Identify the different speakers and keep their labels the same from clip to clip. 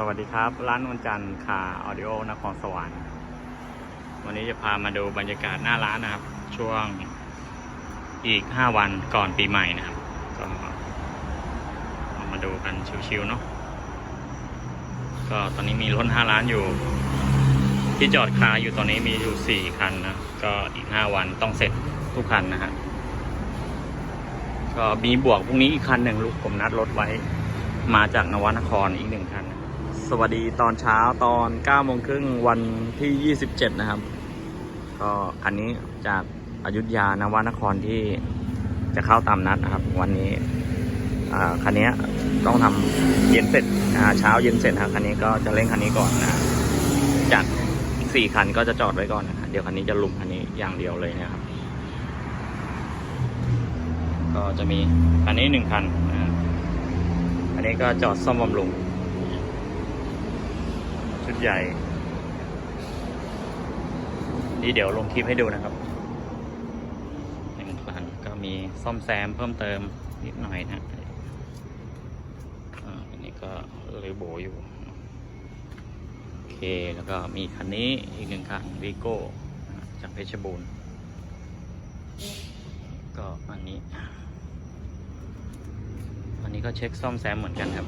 Speaker 1: สวัสดีครับ ร้านนวลจันทร์คาออดิโอนครสวรรค์วันนี้จะพามาดูบรรยากาศหน้าร้านนะครับ ช่วงอีก 5 วันก่อนปีใหม่นะครับ ก็เอามาดูกันชิวๆเนาะก็ตอนนี้มีรถ5ร้านอยู่ ที่จอดคาอยู่ตอนนี้มีอยู่ 4 คันนะก็อีก 5 วันต้องเสร็จทุกคันนะฮะก็มีบวกพรุ่งนี้อีกคันหนึ่งลูกผมนัดรถไว้มาจากนวนครอีกหนึ่งคันนะ สวัสดีตอนเช้าตอน9โมงครึ่งวันที่ 27 นะครับ ก็คันนี้จากอายุทยานวนครที่จะเข้าตามนัดนะครับ วันนี้อ่าคันนี้ต้องทำเย็นเสร็จเช้าเย็นเสร็จครับคันนี้ก็จะเร่งคันนี้ก่อนนะจากสี่คันก็จะจอดไว้ก่อนนะเดี๋ยวคันนี้จะลุมคันนี้อย่างเดียวเลยนะครับ ก็จะมีคันนี้หนึ่งคันนะอันนี้ก็จอดซ่อมบำรุง ใหญ่ นี่เดี๋ยวลงคลิปให้ดูนะครับหนึ่งคันก็มีซ่อมแซมเพิ่มเติมนิดหน่อยนะอันนี้ก็เลยโบอยู่ โอเค แล้วก็มีคันนี้อีกหนึ่งคันวีโก้จากเพชรบูรณ์ ก็อันนี้ อันนี้ก็เช็คซ่อมแซมเหมือนกันครับ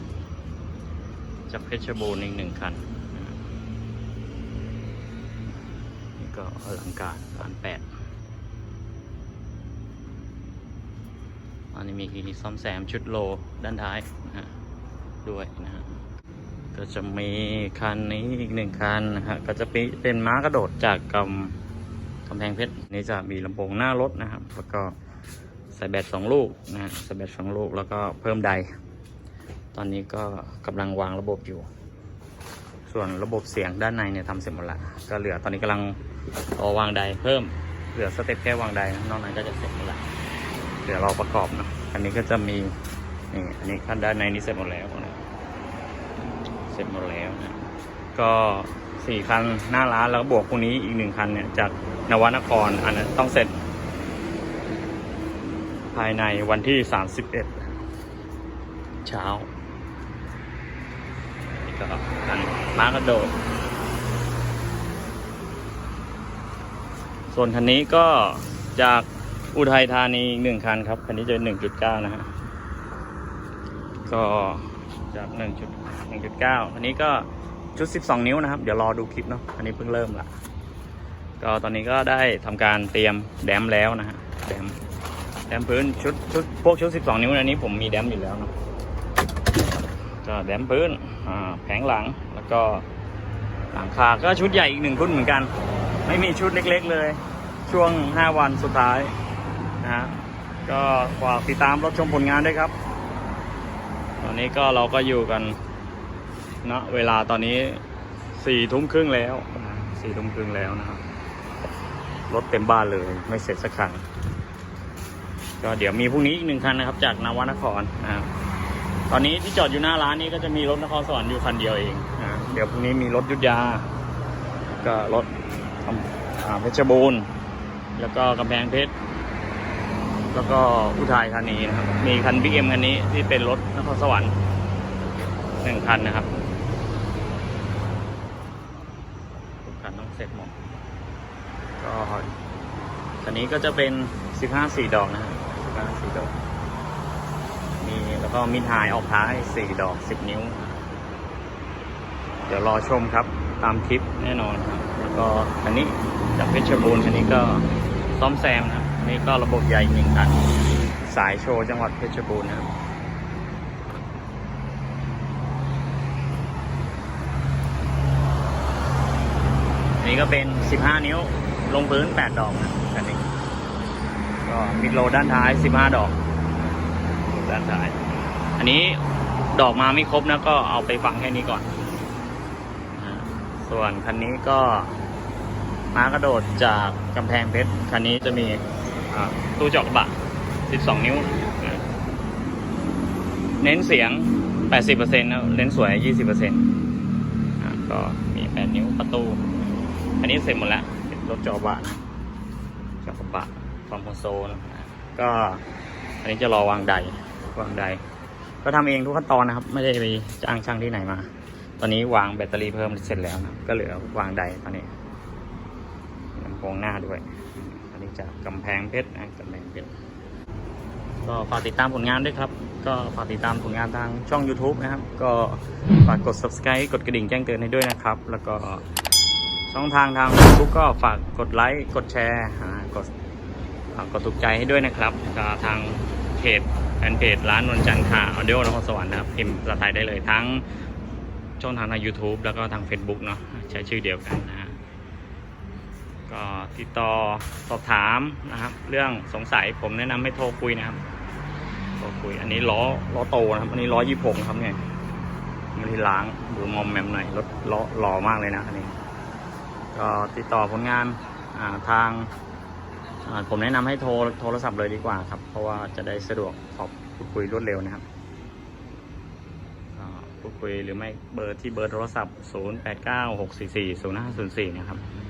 Speaker 1: จากเพชรบูรณ์อีกหนึ่งคัน ก็อลังการล้านแปดอันนี้มีคลินิกซ่อมแซมชุดโลด้านท้ายนะฮะด้วยนะฮะก็จะมีคันนี้อีกหนึ่งคันนะฮะก็จะเป็นเป็นม้ากระโดดจากกำกำแพงเพชรนี่จะมีลำโพงหน้ารถนะครับแล้วก็ใส่แบตสองลูกนะฮะใส่แบตสองลูกแล้วก็เพิ่มไดตอนนี้ก็กำลังวางระบบอยู่ ส่วนระบบเสียงด้านในเนี่ยทำเสร็จหมดละก็เหลือตอนนี้กำลังอวางไดเพิ่มเหลือสเต็ปแค่วางไดนะนอกนั้นก็จะเสร็จหมดละเดี๋ยวเราประกอบเนะอันนี้ก็จะมีนี่อันนี้ขั้นด้านในนี้เสร็จหมดแล้วนะเสร็จหมดแล้วนะก็สี่คันหน้าร้านแล้วบวกพวกนี้อีกหนึ่งคันเนี่ยจากนวนครอันนั้นต้องเสร็จ ภายในวันที่31เช้า ก็คันม้ากระโดด ส่วนคันนี้ก็จากอุทัยธานีอีกหนึ่งคันครับ คันนี้จะเป็น1.9นะฮะ ก็จาก1 1.9คันนี้ก็ชุด12นิ้วนะครับ เดี๋ยวรอดูคลิปเนาะ อันนี้เพิ่งเริ่มละ ก็ตอนนี้ก็ได้ทำการเตรียมแดมแล้วนะฮะ แดมแดมพื้นชุดชุดพวกชุด12นิ้วอันนี้ผมมีแดมอยู่แล้วเนาะ ก็แดมพื้นแผงหลังแล้วก็หลังคาก็ชุดใหญ่อีกหนึ่งชุดเหมือนกัน ไม่มีชุดเล็กๆเลย ช่วง 5 วันสุดท้ายนะฮะก็ฝากติดตามรับชมผลงานด้วยครับ ตอนนี้ก็เราก็อยู่กันณเวลาตอนนี้สี่ทุ่มครึ่งแล้วสี่ทุ่มครึ่งแล้วนะครับรถเต็มบ้านเลยไม่เสร็จสักคันก็เดี๋ยวมีพรุ่งนี้อีกหนึ่งคันนะครับ จากนวนครนะครับ ตอนนี้ที่จอดอยู่หน้าร้านนี้ก็จะมีรถนครสวรรค์อยู่คันเดียวเองนะเดี๋ยวพรุ่งนี้มีรถยุทธยา ก็รถอ่าเพชรบูรณ์ แล้วก็กำแพงเพชร แล้วก็อุทัยธานีนะครับ มีคันบิ๊กเอ็มคันนี้ที่เป็นรถนครสวรรค์หนึ่งคันนะครับทุกคันต้องเสร็จหมด ก็คันนี้ก็จะเป็น 15สี่ดอกนะฮะ15สี่ดอก แล้วก็มีถ่ายออกท้าย4ดอก10นิ้ว เดี๋ยวรอชมครับตามคลิปแน่นอนครับ แล้วก็คันนี้จากเพชรบูรณ์คันนี้ก็ซ่อมแซมนะนี่ก็ระบบใหญ่หนึ่งคันสายโชว์จังหวัดเพชรบูรณ์นะครับนนี้ก็เป็น 15 นิ้ว ลงพื้น 8 ดอกนะคันนี้ก็มิดโลด้านท้าย 15 ดอก ด้านท้าย อันนี้ดอกมาไม่ครบนะก็เอาไปฝังแค่นี้ก่อน ส่วนคันนี้ก็ม้ากระโดดจากกำแพงเพชร คันนี้จะมีตู้จาะกบะ 12 นิ้ว เน้นเสียง 80%นะเน้นสวย 20%อ่าก็มี 8 นิ้วประตู อันนี้เสร็จหมดแล้ว รถจาะกบะนะจาะกบะฟอร์มโคอนโซลนะก็อันนี้จะรอวางใดวางใด ก็ทำเองทุกขั้นตอนนะครับ ไม่ได้ไปจ้างช่างที่ไหนมา ตอนนี้วางแบตเตอรี่เพิ่มเสร็จแล้วนะก็เหลือวางไดตอนนี้ลำโพงหน้าด้วยอันนี้จากกำแพงเพชรนะกำแพงเพชรก็ฝากติดตามผลงานด้วยครับ ก็ฝากติดตามผลงานทางช่อง YouTube นะครับ ก็ฝากกด subscribe กดกระดิ่งแจ้งเตือนให้ด้วยนะครับ แล้วก็ช่องทางทาง Facebook ก็ฝากกดไลค์ กดแชร์ กดฝากกดถูกใจให้ด้วยนะครับก็ทางเพจ แฟนเพจร้านนวลจันทร์ค่ะออเดียนครสวรรค์นะครับพิมพ์ภาษาไทยได้เลยทั้งช่องทางทาง YouTube แล้วก็ทาง Facebook เนาะใช้ชื่อเดียวกันนะฮะก็ติดต่อสอบถามนะครับ เรื่องสงสัยผมแนะนำให้โทรคุยนะครับโทรคุย อันนี้ล้อล้อโตนะครับ อันนี้ล้อยี่หกครับเนี่ยไม่ได้ล้างดูมอมแมมหน่อยรถล้อหล่อมากเลยนะอันนี้ ก็ติดต่อผลงานทาง ผมแนะนำให้โทรโทรศัพท์เลยดีกว่าครับ เพราะว่าจะได้สะดวกสอบพูดคุยรวดเร็วนะครับพูดคุยหรือไม่เบอร์ที่เบอร์โทรศัพท์ 0 8 9 6 4 4 0 5 0 4 นะครับโอเคคลิปนี้สวัสดีครับ